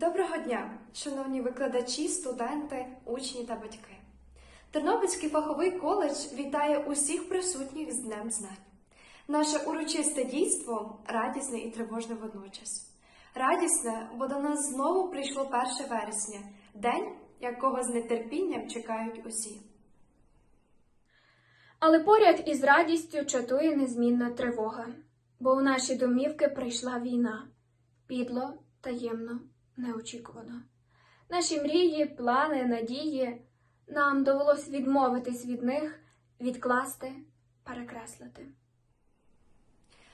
Доброго дня, шановні викладачі, студенти, учні та батьки. Тернопільський фаховий коледж вітає усіх присутніх з Днем Знань. Наше урочисте дійство радісне і тривожне водночас. Радісне, бо до нас знову прийшло 1 вересня, день, якого з нетерпінням чекають усі. Але поряд із радістю чатує незмінна тривога, бо у наші домівки прийшла війна підло, таємно, неочікувано. Наші мрії, плани, надії нам довелось відмовитись від них, відкласти, перекреслити.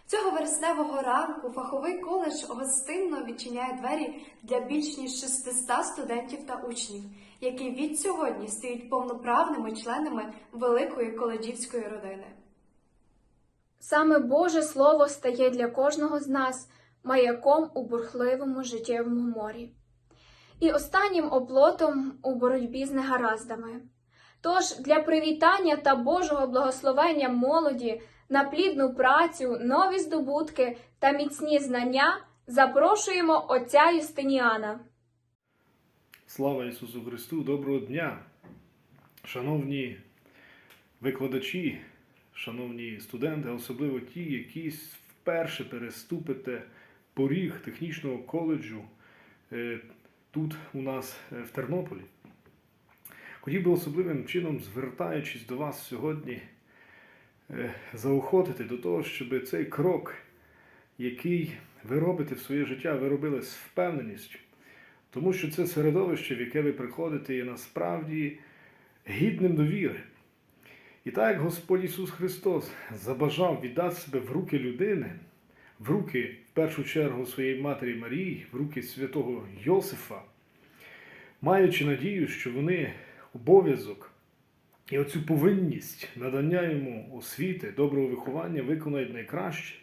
Цього вересневого ранку фаховий коледж гостинно відчиняє двері для більш ніж 600 студентів та учнів, які від сьогодні стають повноправними членами великої коледжівської родини. Саме Боже Слово стає для кожного з нас маяком у бурхливому життєвому морі і останнім оплотом у боротьбі з негараздами. Тож для привітання та Божого благословення молоді на плідну працю, нові здобутки та міцні знання запрошуємо отця Юстиніана. Слава Ісусу Христу! Доброго дня! Шановні викладачі, шановні студенти, особливо ті, які вперше переступите поріг технічного коледжу е, тут у нас е, в Тернополі. Хотів би особливим чином, звертаючись до вас сьогодні, е, заохотити до того, щоб цей крок, який ви робите в своє життя, ви робили з впевненістю. Тому що це середовище, в яке ви приходите, є насправді гідним довіри. І так як Господь Ісус Христос забажав віддати себе в руки людини, в руки, в першу чергу, своєї Матері Марії, в руки святого Йосифа, маючи надію, що вони обов'язок і оцю повинність надання йому освіти, доброго виховання виконають найкраще,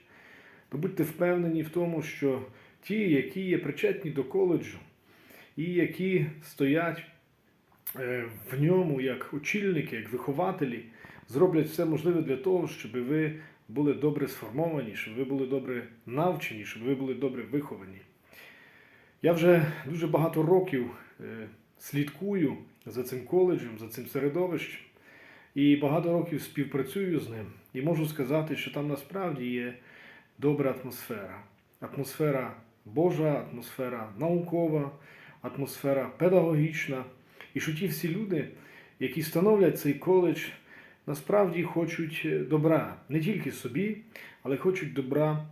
то будьте впевнені в тому, що ті, які є причетні до коледжу, і які стоять е, в ньому як очільники, як вихователі, зроблять все можливе для того, щоб ви були добре сформовані, щоб ви були добре навчені, щоб ви були добре виховані. Я вже дуже багато років е, слідкую за цим коледжем, за цим середовищем, і багато років співпрацюю з ним. І можу сказати, що там насправді є добра атмосфера. Атмосфера Божа, атмосфера наукова, атмосфера педагогічна. І що ті всі люди, які становлять цей коледж, насправді хочуть е, добра не тільки собі, але хочуть добра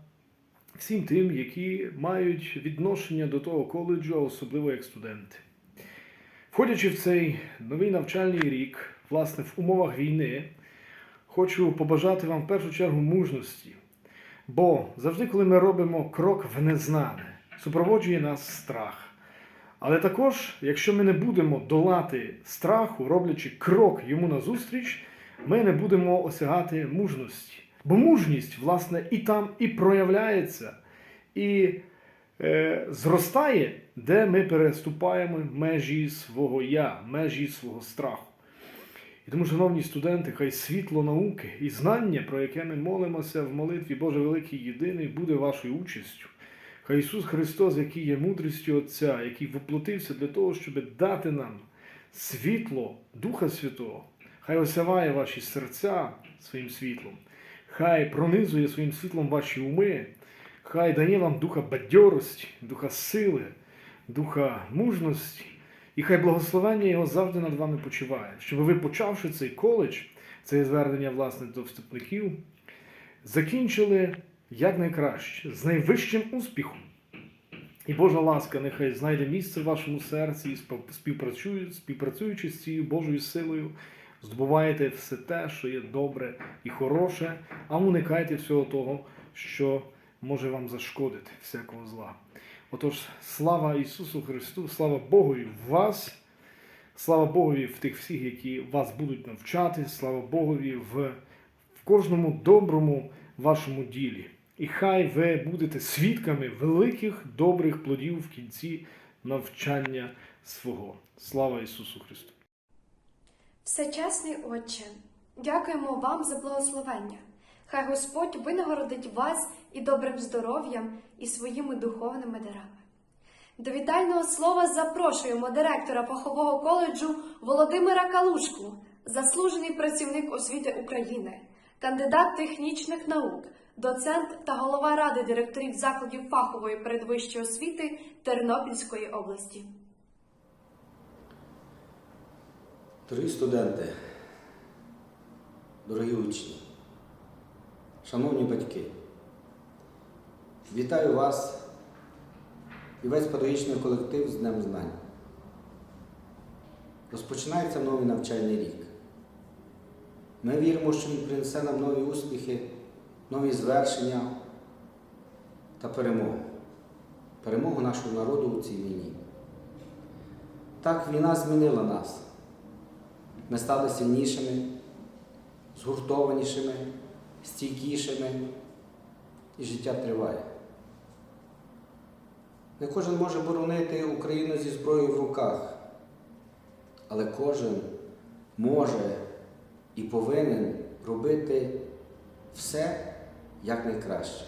всім тим, які мають відношення до того коледжу, а особливо як студенти. Входячи в цей новий навчальний рік, власне, в умовах війни, хочу побажати вам в першу чергу мужності. Бо завжди, коли ми робимо крок в незнане, супроводжує нас страх. Але також, якщо ми не будемо долати страху, роблячи крок йому назустріч, ми не будемо осягати мужності. Бо мужність, власне, і там і проявляється, і е, зростає, де ми переступаємо межі свого я, межі свого страху. І тому, шановні студенти, хай світло науки і знання, про яке ми молимося в молитві Боже Великий Єдиний, буде вашою участю. Хай Ісус Христос, який є мудрістю Отця, який воплотився для того, щоб дати нам світло Духа Святого, хай осяває ваші серця своїм світлом, хай пронизує своїм світлом ваші уми, хай дає вам духа бадьорості, духа сили, духа мужності, і хай благословення Його завжди над вами почиває, щоб ви, почавши цей коледж, це звернення власне до вступників, закінчили якнайкраще, з найвищим успіхом. І Божа ласка нехай знайде місце в вашому серці співпрацюючи з цією Божою силою, здобуваєте все те, що є добре і хороше, а уникайте всього того, що може вам зашкодити всякого зла. Отож, слава Ісусу Христу, слава Богові в вас, слава Богові в тих всіх, які вас будуть навчати, слава Богові в, в кожному доброму вашому ділі. І хай ви будете свідками великих добрих плодів в кінці навчання свого. Слава Ісусу Христу! Всечесний Отче, дякуємо вам за благословення. Хай Господь винагородить вас і добрим здоров'ям, і своїми духовними дарами. До вітального слова запрошуємо директора фахового коледжу Володимира Калушку, заслужений працівник освіти України, кандидат технічних наук, доцент та голова ради директорів закладів фахової передвищої освіти Тернопільської області. Дорогі студенти, дорогі учні, шановні батьки, вітаю вас і весь педагогічний колектив з Днем Знань. Розпочинається новий навчальний рік. Ми віримо, що він принесе нам нові успіхи, нові звершення та перемогу. Перемогу нашого народу у цій війні. Так, війна змінила нас. Ми стали сильнішими, згуртованішими, стійкішими, і життя триває. Не кожен може боронити Україну зі зброєю в руках, але кожен може і повинен робити все якнайкраще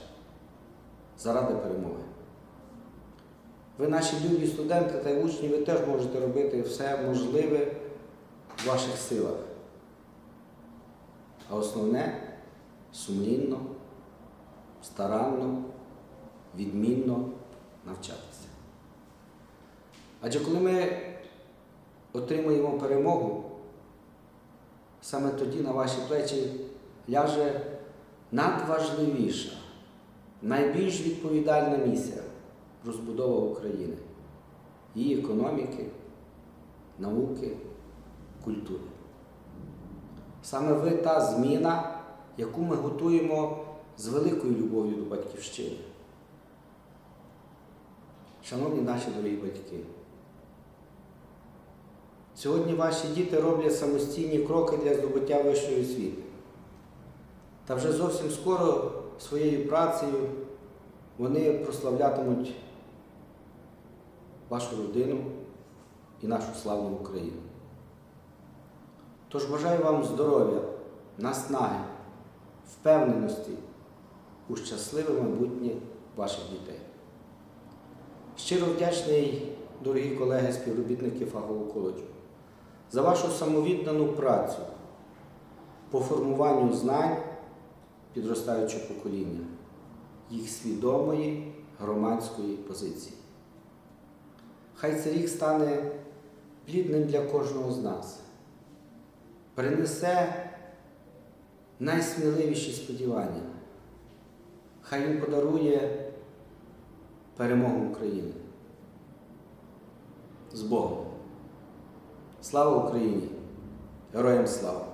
заради перемоги. Ви, наші любі студенти та учні, ви теж можете робити все можливе ваших силах. А основне сумлінно, старанно, відмінно навчатися. Адже коли ми отримуємо перемогу, саме тоді на ваші плечі ляже надважливіша, найбільш відповідальна місія розбудова України, її економіки, науки культури. Саме ви та зміна, яку ми готуємо з великою любов'ю до батьківщини. Шановні наші дорогі батьки, сьогодні ваші діти роблять самостійні кроки для здобуття вищої освіти. Та вже зовсім скоро своєю працею вони прославлятимуть вашу родину і нашу славну Україну. Тож бажаю вам здоров'я, наснаги, впевненості у щасливе майбутнє ваших дітей. Щиро вдячний, дорогі колеги, співробітники фахового коледжу, за вашу самовіддану працю по формуванню знань підростаючого покоління, їх свідомої громадської позиції. Хай цей рік стане плідним для кожного з нас принесе найсміливіші сподівання. Хай він подарує перемогу України. З Богом. Слава Україні! Героям слава!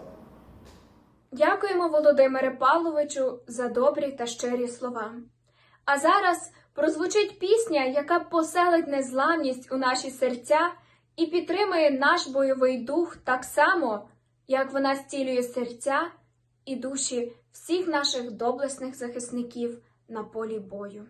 Дякуємо Володимире Павловичу за добрі та щирі слова. А зараз прозвучить пісня, яка поселить незламність у наші серця і підтримує наш бойовий дух так само, як вона зцілює серця і душі всіх наших доблесних захисників на полі бою.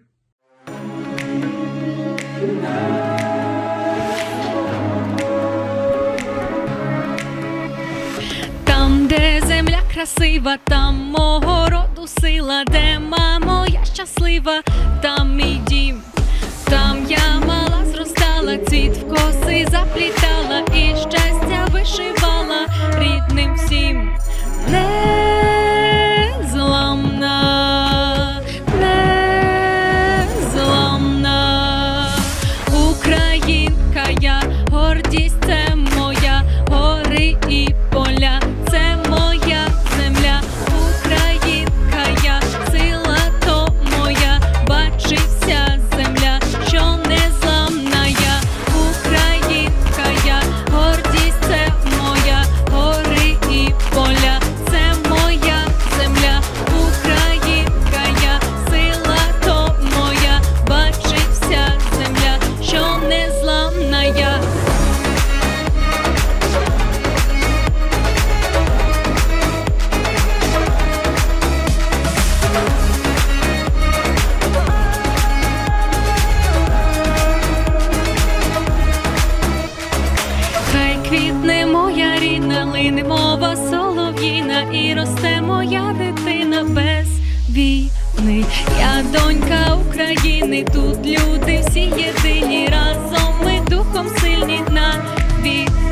Там, де земля красива, там мого роду сила, де мамо, я щаслива, там мій дім, там я мала зростала, цвіт в коси заплітала і щастя вишивала рідним всім. Незламна, мова солов'їна, і росте моя дитина без війни. Я донька України. Тут люди всі єдині, разом ми духом сильні на віки.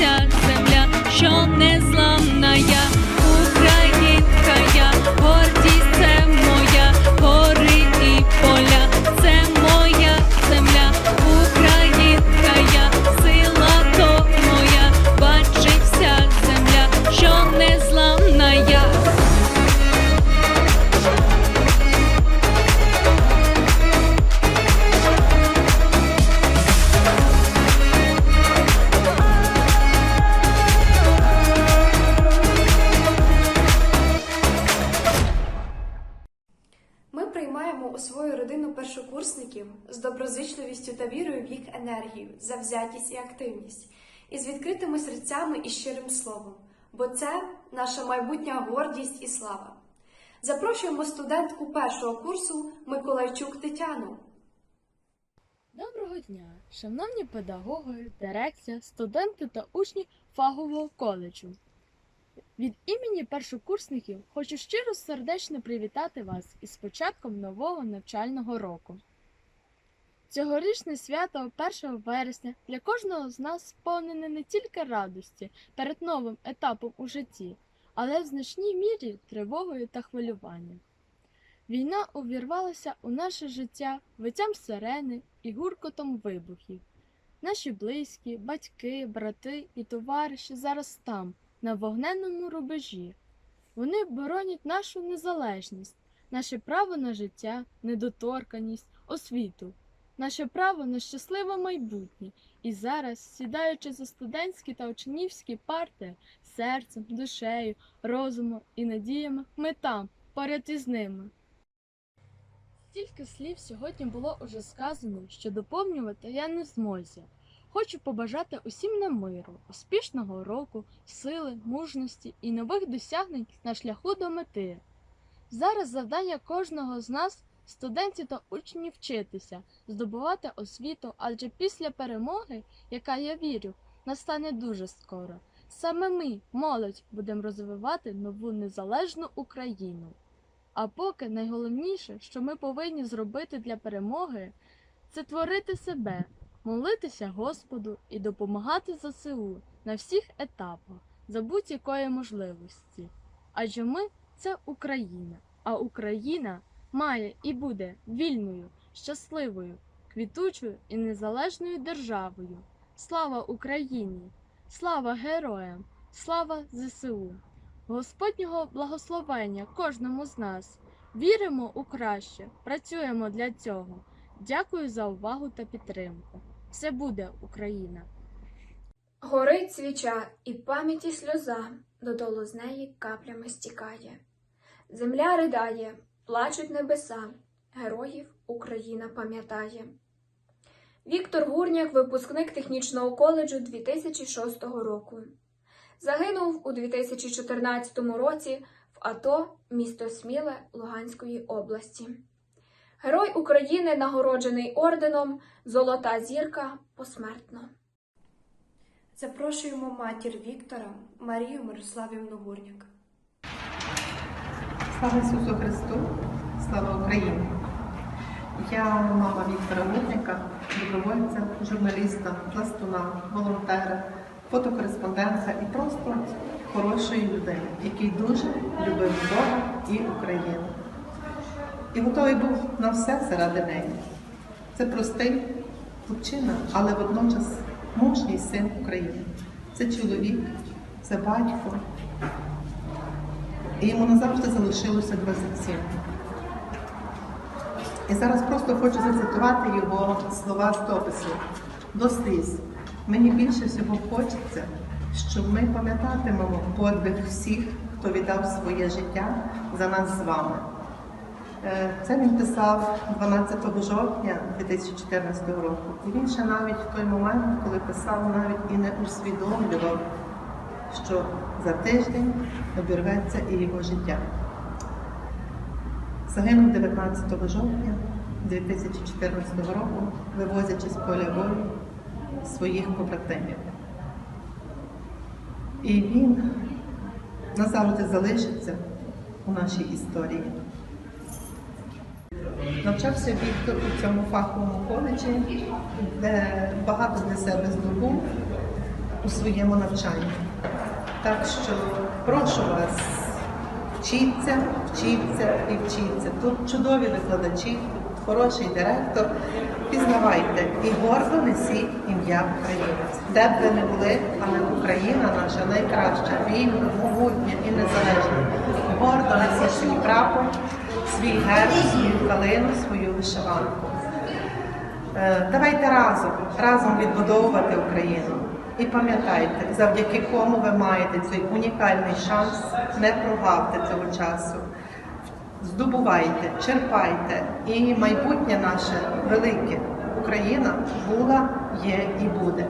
Hoşçakalın. Словом, бо це наша майбутня гордість і слава. Запрошуємо студентку першого курсу Миколайчук Тетяну. Доброго дня, шановні педагоги, дирекція, студенти та учні фахового коледжу. Від імені першокурсників хочу щиро сердечно привітати вас із початком нового навчального року. Цьогорічне свято 1 вересня для кожного з нас сповнене не тільки радості перед новим етапом у житті, але в значній мірі тривогою та хвилюванням. Війна увірвалася у наше життя виттям сирени і гуркотом вибухів. Наші близькі, батьки, брати і товариші зараз там, на вогненному рубежі. Вони боронять нашу незалежність, наше право на життя, недоторканість, освіту, наше право на щасливе майбутнє. І зараз, сідаючи за студентські та учнівські парти, серцем, душею, розумом і надіями, ми там, поряд із ними. Стільки слів сьогодні було уже сказано, що доповнювати я не в змозі. Хочу побажати усім нам миру, успішного року, сили, мужності і нових досягнень на шляху до мети. Зараз завдання кожного з нас, студентів та учнів, вчитися, здобувати освіту, адже після перемоги, яка я вірю, настане дуже скоро. Саме ми, молодь, будемо розвивати нову незалежну Україну. А поки найголовніше, що ми повинні зробити для перемоги, це творити себе, молитися Господу і допомагати ЗСУ на всіх етапах за будь-якої можливості. Адже ми це Україна, а Україна має і буде вільною, щасливою, квітучою і незалежною державою. Слава Україні! Слава героям! Слава ЗСУ! Господнього благословення кожному з нас. Віримо у краще, працюємо для цього. Дякую за увагу та підтримку. Все буде Україна! Горить свіча, і пам'яті сльоза додолу з неї каплями стікає. Земля ридає, плачуть небеса, героїв Україна пам'ятає. Віктор Гурняк, випускник технічного коледжу 2006 року. Загинув у 2014 році в АТО місто Сміле Луганської області. Герой України нагороджений орденом Золота зірка посмертно. Запрошуємо матір Віктора Марію Мирославівну Гурняк. Слава Ісусу Христу, слава Україні! Я мама Віктора Мутника, добровольця, журналіста, пластуна, волонтера, фотокореспондента і просто хорошої людини, який дуже любив Бога і Україну. І готовий був на все заради неї. Це простий хлопчина, але водночас мужній син України. Це чоловік, це батько, і йому назавжди залишилося 27. І зараз просто хочу зацитувати його слова з допису до сліз. Мені більше всього хочеться, щоб ми пам'ятатимемо подвиг всіх, хто віддав своє життя за нас з вами. Е, Це він писав 12 жовтня 2014 року. І він ще навіть в той момент, коли писав, навіть і не усвідомлював що за тиждень обірветься і його життя. Загинув 19 жовтня 2014 року, вивозячи з поля бою своїх побратимів. І він назавжди залишиться у нашій історії. Навчався Віктор у цьому фаховому коледжі, де багато для себе здобув у своєму навчанні. Так що прошу вас, вчіться, вчіться і вчіться. Тут чудові викладачі, хороший директор. Пізнавайте і гордо несіть ім'я українець. Де б ви не були, але Україна наша найкраща, вільна, могутня і незалежна. Гордо несіть свій прапор, свій герб, свою калину, свою вишиванку. Е, Давайте разом, разом відбудовувати Україну. І пам'ятайте, завдяки кому ви маєте цей унікальний шанс, не прогавте цього часу. Здобувайте, черпайте, і майбутнє наше велике Україна була, є і буде.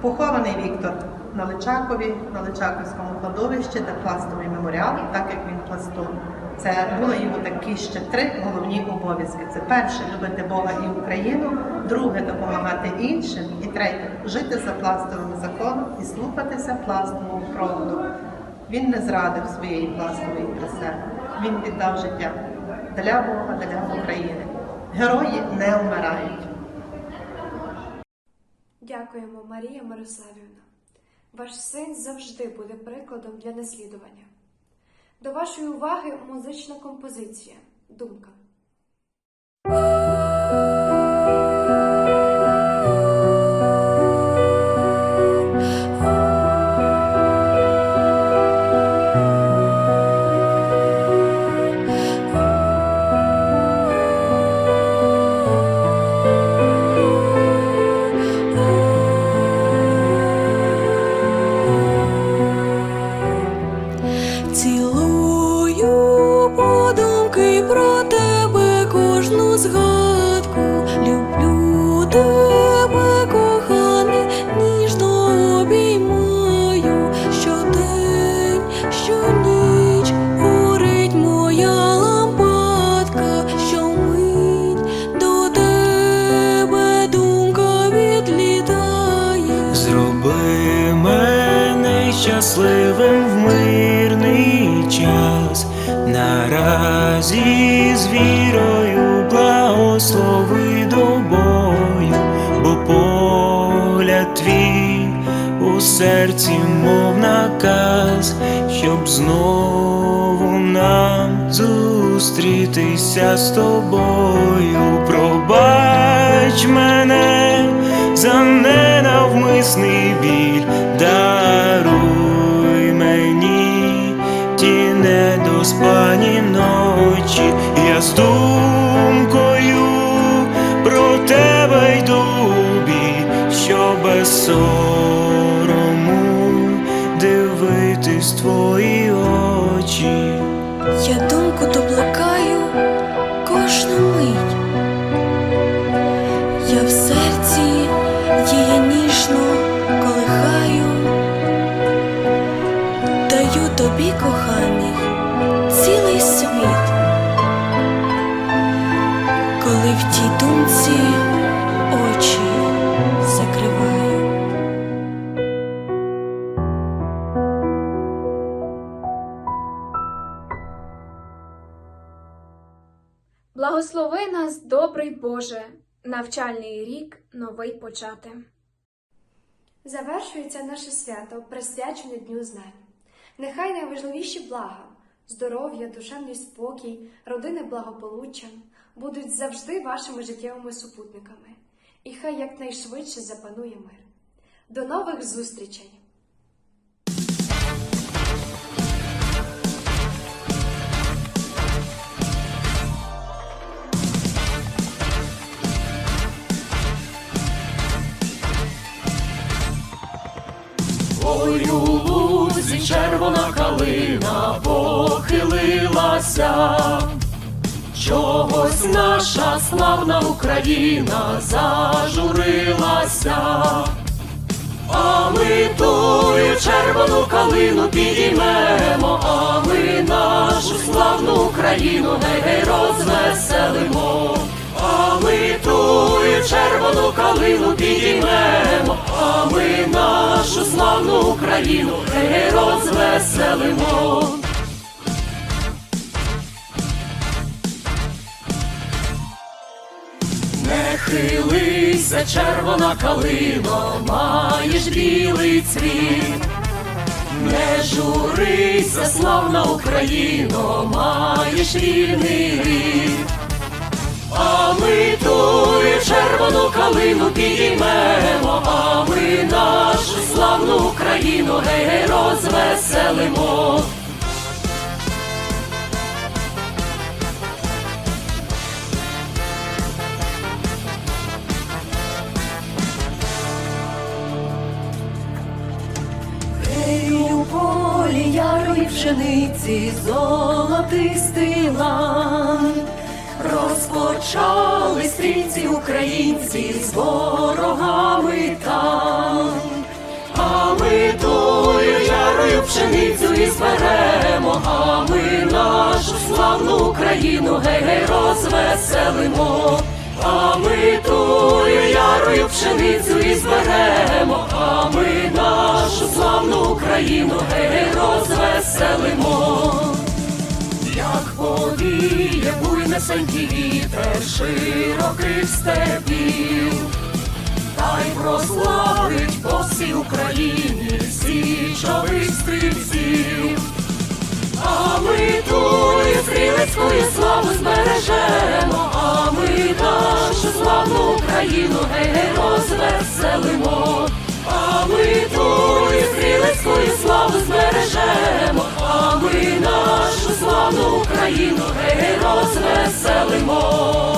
Похований Віктор на Личакові, на Личаковському кладовищі, де пластовий меморіал, так як він пластун. Це були йому такі ще три головні обов'язки. Це перше любити Бога і Україну, друге допомагати іншим, і третє жити за пластовим законом і слухатися пластового проводу. Він не зрадив своєї пластової краси. Він віддав життя для Бога, для України. Герої не вмирають. Дякуємо, Марія Мирославівна. Ваш син завжди буде прикладом для наслідування. До вашої уваги музична композиція Думка. Зроби мене щасливим в мирний час, наразі з вірою благослови до бо погляд твій у серці, мов наказ, щоб знову нам зустрітися з тобою. Пробач мене за ненавмисний біль, даруй мені ті недоспані ночі, я з думкою про тебе йду бій, що без сорому дивитись твої очі. Я думку доблакаю добрий Боже, навчальний рік новий почати. Завершується наше свято, присвячене Дню знань. Нехай найважливіші блага, здоров'я, душевний спокій, родини благополуччя будуть завжди вашими життєвими супутниками, і хай якнайшвидше запанує мир. До нових зустрічей! Ой, у лузі червона калина похилилася, чогось наша славна Україна зажурилася, а ми тую червону калину підіймемо, а ми нашу славну Україну гей, гей, розвеселимо. А ми тую червону калину підіймемо, а ми нашу славну Україну розвеселимо. Не хилися, червона калино, маєш білий цвіт. Не журися, славна Україно, маєш рідний рід. А ми тую червону калину підіймемо, а ми нашу славну Україну гей, гей, розвеселимо. Полі ярої пшениці, золотистий лан. Розпочали стрільці українці з ворогами там. А ми тую ярою пшеницю і зберемо, а ми нашу славну Україну гей, гей, розвеселимо. А ми тую ярою пшеницю і зберемо, а ми нашу славну Україну гей, гей, розвеселимо. Повіє буйнесенький вітер широких степів, та й прославить по всій Україні січових стрільців. А ми тую стрілецькою славу збережемо, а ми нашу славну Україну гей, розвеселимо. А ми тую Україну гей, розвеселимо.